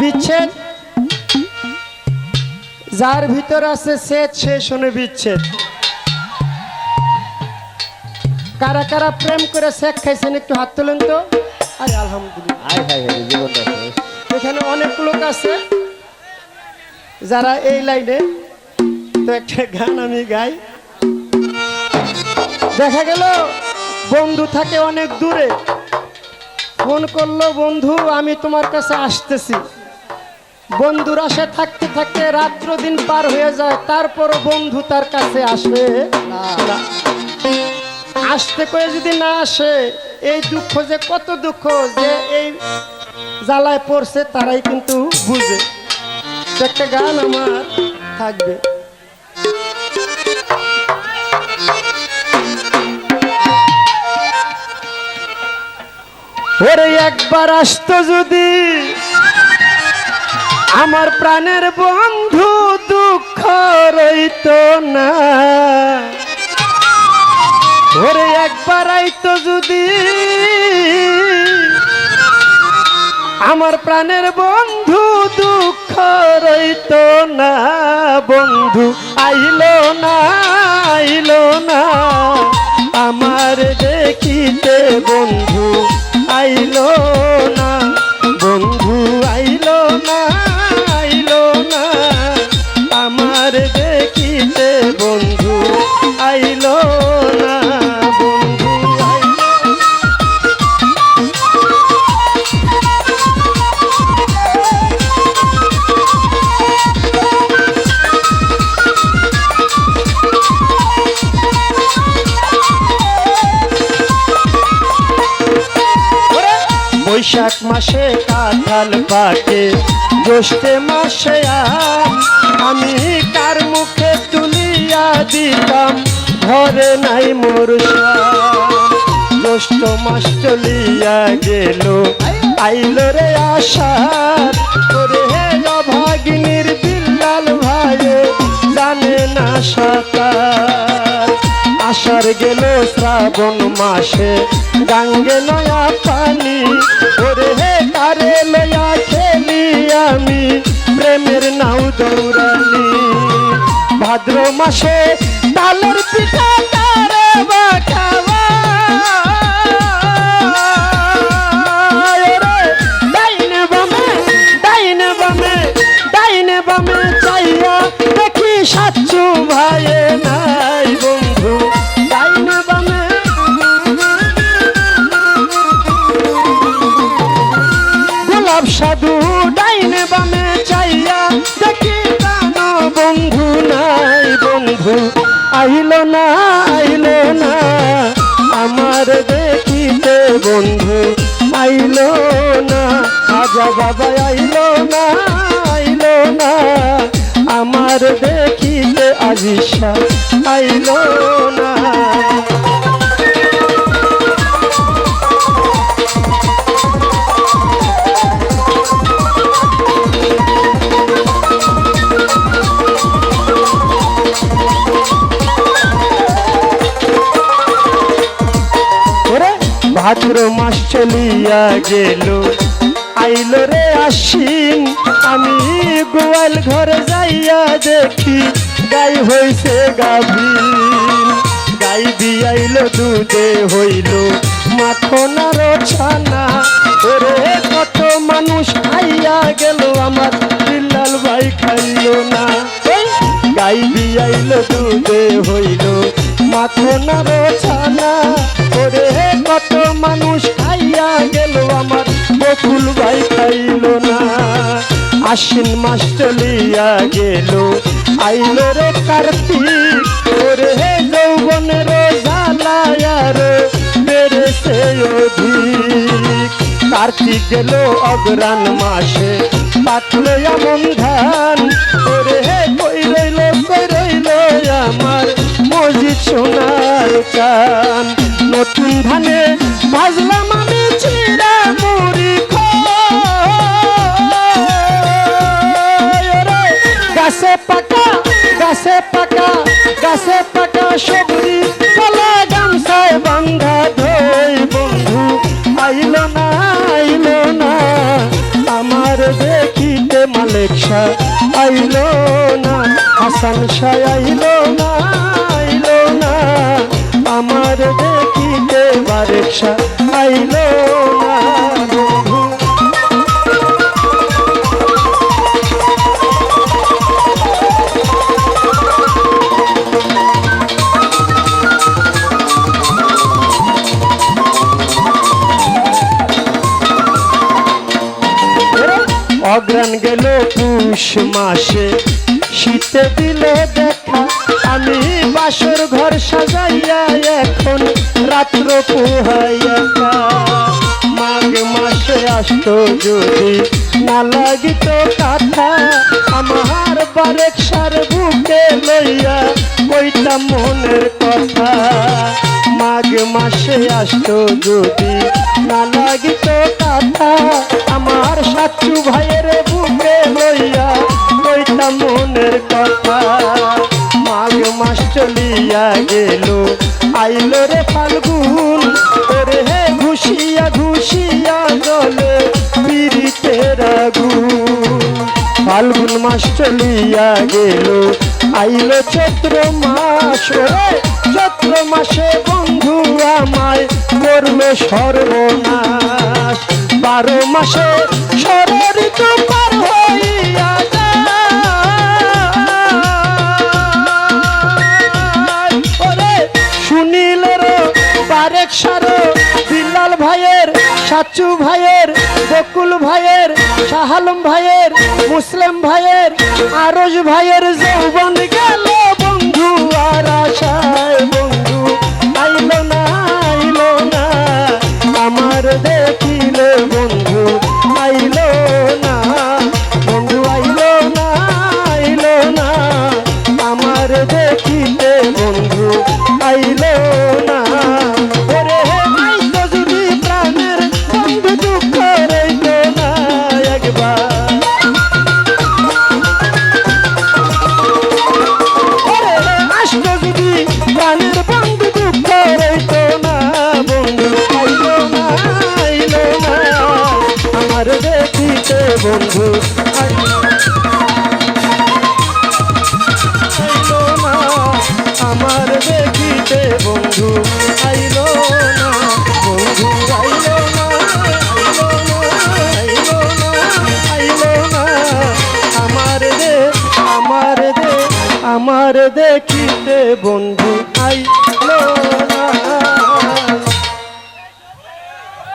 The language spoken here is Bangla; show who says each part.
Speaker 1: বিচ্ছেদ? যার ভিতর আছে সে সে শুনে বিচ্ছেদ। কারা কারা প্রেম করে শেখ খাইছেন একটু হাত তুলেন তো। আরে আলহামদুলিল্লাহ। এখানে অনেক লোক আছে যারা এই লাইনে তো একটা গান আমি গাই। দেখা গেল বন্ধু থাকে অনেক দূরে। ফোন করল বন্ধু আমি তোমার কাছে আসতেছি। বন্ধুর আসে থাকতে থাকতে রাত্র দিন পার হয়ে যায় তারপর বন্ধু তার কাছে আসে আসতে করে যদি না আসে, এই দুঃখ যে কত দুঃখ যে এই জ্বালায় পড়ছে তারাই কিন্তু বুঝে। একটা গান আমার থাকবে। ওরে একবার আসতো যদি আমার প্রাণের বন্ধু দুঃখ রইত না। ওরে একবার আইতো যদি। আমার প্রাণের বন্ধু দুঃখ রইত না। বন্ধু, আইল না, আইলো না। আমার দেখিতে বন্ধু, আইল না। বন্ধু বৈশাখ মাসে কাঁঠাল পাকে, জ্যৈষ্ঠে মাসে আম। কার মুখে তুলিয়া দিতাম? ঘরে নাই মোর। জ্যৈষ্ঠ মাস চলিয়া গেল, আইল রে আশার করে অভাগিনীর বিল্লাল ভাইয়ে, জানে না সাঁতার। আষাঢ় গেল শ্রাবণ মাসে। গাঙ্গে নয়া পানি, ওরে হে তারে লয়া খেলি আমি। প্রেমের নাও দৌড়ানি ভাদ্র মাসে গোলাপ সাধু ডাইনে বামে চাইয়া দেখি কানো বন্ধু নাই বন্ধু। আইল না আইল না, আমার দেখিতে বন্ধু। আইল না, আজা বাবা আইল না আইল না, আমার দেখিতে আজিসা আইল না। ভাদ্র মাস চলিয়া গেল। আইল রে আশ্বিন, আমি গোয়াল ঘরে যাইয়া দেখি, গাই হইছে গাভীর। গাই দিয়াইল দুধে হইল মাথনার ছানা। ওরে কত মানুষ খাইয়া গেল, আমার বিল্লাল ভাই খাইল না। গাই দিয়াইল দুধে হইল মাথনার ছানা। বকুল ভাই খাইল না। আশ্বিন মাস চলিয়া গেল। আইল রে কার্তিক, ওরে হে যৌবনের জ্বালায়ার বেড়েছে অধিক। কার্তিক গেল অগ্রাণ মাসে, পাতলে এমন ধান। ওরে হে কই রইল কই রইল আমার মসজিদ সোনার চান। নতুন ধানে ভাজলাম আমি আইলো না হাসান শাহ আইলো না আইলো না। আমার দেখিতে বারেক শাহ অগ্রাণ গেল পুষ মাসে। শীতে দিল দেখা, আমি বাসর ঘর সাজাইয়া এখন রাত্র পোহাইয়া মাঘ মাসে আসতো যদি না লাগিত কাথা, আমার বারেক সার বুকে লইয়া কইতাম মনের কথা। মাঘ মাসে আসতো যদি না লাগিত কাথা মাস চলিয়া গেল। আইল চৈত্র মাস চৈত্র মাসে বন্ধু আমায় করল সর্বনাশ। বারো মাসে সাচু ভাইয়ের, বকুল ভাইয়ের শাহালম ভাইয়ের, মুসলিম ভাইয়ের আরজ ভাইয়ের যৌবন গেল বন্ধু আর আশায় বন্ধু আমার দেখিতে বন্ধু, আইলো না বন্ধু আইলো না আইলো না, আমার দে আমার দে, আমার দেখিতে বন্ধু, আই